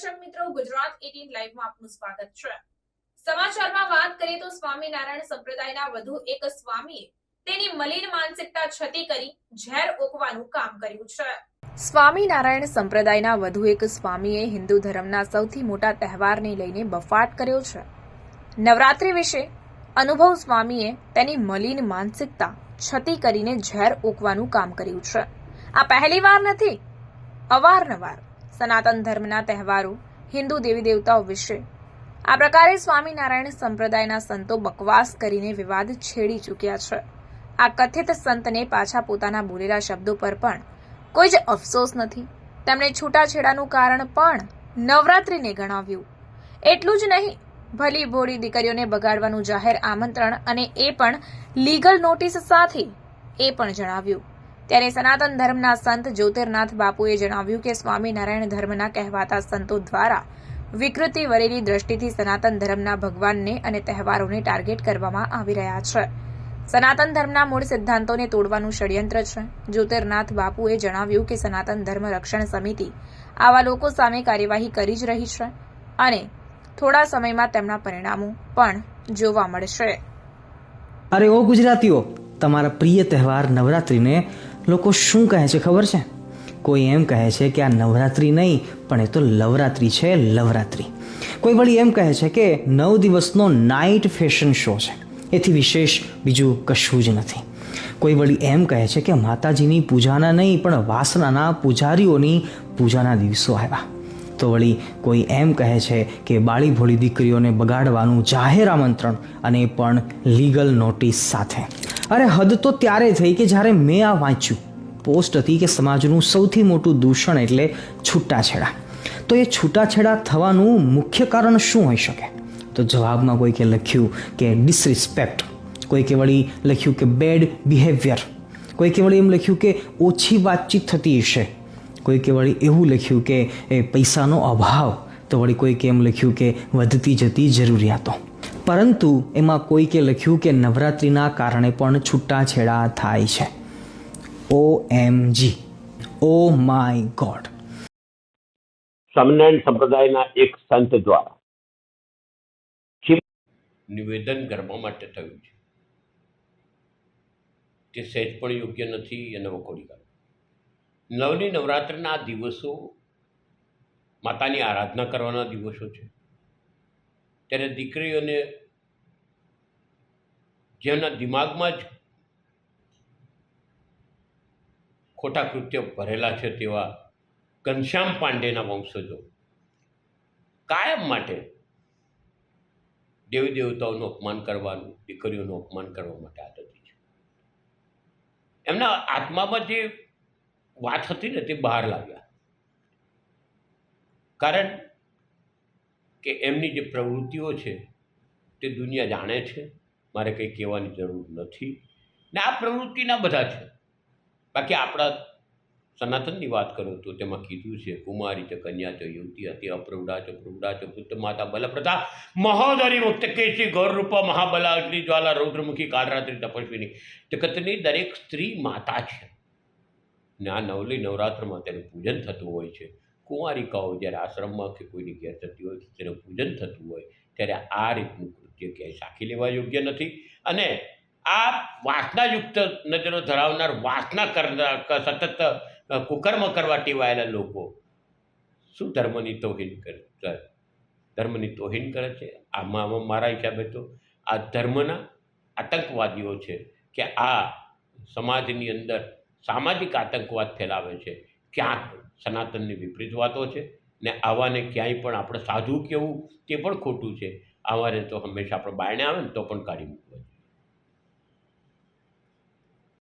દર્શક મિત્રો, ગુજરાત 18 લાઈવમાં આપનું સ્વાગત છે. સમાચારમાં વાત કરીએ તો સ્વામિનારાયણ સંપ્રદાયના વધુ એક સ્વામીએ તેની મલિન માનસિકતા છતી કરી ઝેર ઓકવાનું કામ કર્યું છે. સ્વામિનારાયણ સંપ્રદાયના વધુ એક સ્વામીએ હિન્દુ ધર્મના સૌથી મોટા તહેવારને લઈને બફાટ કર્યો છે. નવરાત્રિ વિશે અનુભવ સ્વામીએ તેની મલિન માનસિકતા છતી કરીને ઝેર ઓકવાનું કામ કર્યું છે. આ પહેલી વાર નથી, અવારનવાર. સનાતન ધર્મના તહેવારો, હિન્દુ દેવી દેવતાઓ વિશે. આ પ્રકારે સ્વામિનારાયણ સંપ્રદાયના સંતો બકવાસ કરીને વિવાદ છેડી ચૂક્યા છે. આ કથિત સંતને પાછા પોતાના બોલેલા શબ્દો પર પણ કોઈ જ અફસોસ નથી. તેમણે છૂટાછેડાનું કારણ પણ નવરાત્રિને ગણાવ્યું. એટલું જ નહીં, ભલી ભોળી દીકરીઓને બગાડવાનું જાહેર આમંત્રણ અને એ પણ લીગલ નોટિસ સાથે એ પણ જણાવ્યું. ત્યારે સનાતન ધર્મના સંત જ્યોતિર્નાથ બાપુએ જણાવ્યું કે સ્વામિનારાયણ ધર્મના કહેવાતા સંતો દ્વારા વિકૃતિ વરેલી દ્રષ્ટિથી સનાતન ધર્મના ભગવાનને અને તહેવારોને ટાર્ગેટ કરવામાં આવી રહ્યા છે. સનાતન ધર્મના મૂળ સિદ્ધાંતોને તોડવાનું ષડયંત્ર છે. જ્યોતિર્નાથ બાપુએ જણાવ્યું કે સનાતન ધર્મ રક્ષણ સમિતિ આવા લોકો સામે કાર્યવાહી કરી જ રહી છે અને થોડા સમયમાં તેમના પરિણામો પણ જોવા મળશે. અરે ઓ ગુજરાતીઓ, તમારા પ્રિય તહેવાર નવરાત્રિને લોકો શું કહે છે ખબર છે? કોઈ એમ કહે છે કે આ નવરાત્રિ નહીં, પણ એ તો લવરાત્રિ છે, લવરાત્રિ. કોઈ વળી એમ કહે છે કે નવ દિવસનો નાઇટ ફેશન શો છે. એથી વિશેષ બીજું કશું જ નથી. કોઈ વળી એમ કહે છે કે માતાજીની પૂજાના નહીં, પણ વાસનાના પૂજારીઓની પૂજાના દિવસો આવ્યા. તો વળી કોઈ એમ કહે છે કે બાળી ભોળી દીકરીઓને બગાડવાનું જાહેર આમંત્રણ અને પણ લીગલ નોટિસ સાથે. અરે હદ તો ત્યારે થઈ કે જ્યારે મેં આ વાંચ્યું. પોસ્ટ હતી કે સમાજનું સૌથી મોટું દૂષણ એટલે છૂટાછેડા. તો એ છૂટાછેડા થવાનું મુખ્ય કારણ શું હોઈ શકે? તો જવાબમાં કોઈકે લખ્યું કે ડિસરિસ્પેક્ટ કોઈકે વળી લખ્યું કે બેડ બિહેવિયર કોઈકે વળી એમ લખ્યું કે ઓછી વાતચીત થતી હશે. કોઈકે વળી એવું લખ્યું કે એ પૈસાનો અભાવ. તો વળી કોઈકે એમ લખ્યું કે વધતી જતી જરૂરિયાતો. પરંતુ એમાં કોઈકે લખ્યું કે નવરાત્રિના કારણે પણ છૂટાછેડા થાય છે. O M G oh my God Swaminarayan સંપ્રદાયના એક સંત દ્વારા. નિવેદન કરવા માટે થયું છે. તે સહેજ પણ યોગ્ય નથી એને વખોડી કાઢો નવની નવરાત્રિના દિવસો માતાની આરાધના કરવાના દિવસો છે. ત્યારે દીકરીઓને જેમના દિમાગમાં જ ખોટા કૃત્યો ભરેલા છે તેવા ઘનશ્યામ પાંડેના વંશજો. કાયમ માટે દેવી દેવતાઓનું અપમાન કરવાનું, દીકરીઓનું અપમાન કરવા માટે આદતી છે. એમના આત્મામાં જે વાત હતી ને તે બહાર લાવ્યા કારણ કે એમની જે પ્રવૃત્તિઓ છે તે દુનિયા જાણે છે. મારે કંઈ કહેવાની જરૂર નથી. ને આ પ્રવૃત્તિના બધા છે. બાકી આપણા સનાતનની વાત કરું તો તેમાં કીધું છે, કુમારી છે કન્યા છે યુવતી હતી અપ્રૌઢા છે પ્રૌઢા છે પુત્ર માતા બલપ્રથા. મહોદરી મુક્ત કેશી ગૌર રૂપા મહાબલા અગ્નિ જ્વાલા રૌદ્રમુખી કાળરાત્રિ તપસ્વીની. જગતની દરેક સ્ત્રી માતા છે. ને આ નવલી નવરાત્રમાં તેનું પૂજન થતું હોય છે. કુંવારિકાઓ જ્યારે આશ્રમમાં કે કોઈની ઘેર થતી હોય તેનું પૂજન થતું હોય, ત્યારે આ રીતનું કૃત્ય ક્યાંય સાખી લેવા યોગ્ય નથી. અને આ વાસનાયુક્ત નજરો ધરાવનાર વાસના કરનાર સતત કુકર્મ કરવા ટેવાયેલા લોકો શું ધર્મની તોહીન કરે? ધર્મની તોહીન કરે છે? આમાં આમાં મારા હિસાબે તો આ ધર્મના આતંકવાદીઓ છે કે આ સમાજની અંદર સામાજિક આતંકવાદ ફેલાવે છે. ક્યાંક સનાતનની વિપરીત વાતો છે ને આવાને ક્યાંય પણ આપણે સાધુ કહેવું તે પણ ખોટું છે. આવાને તો હંમેશા આપણે બાયણે આવે ને તો પણ કાઢી મૂકવો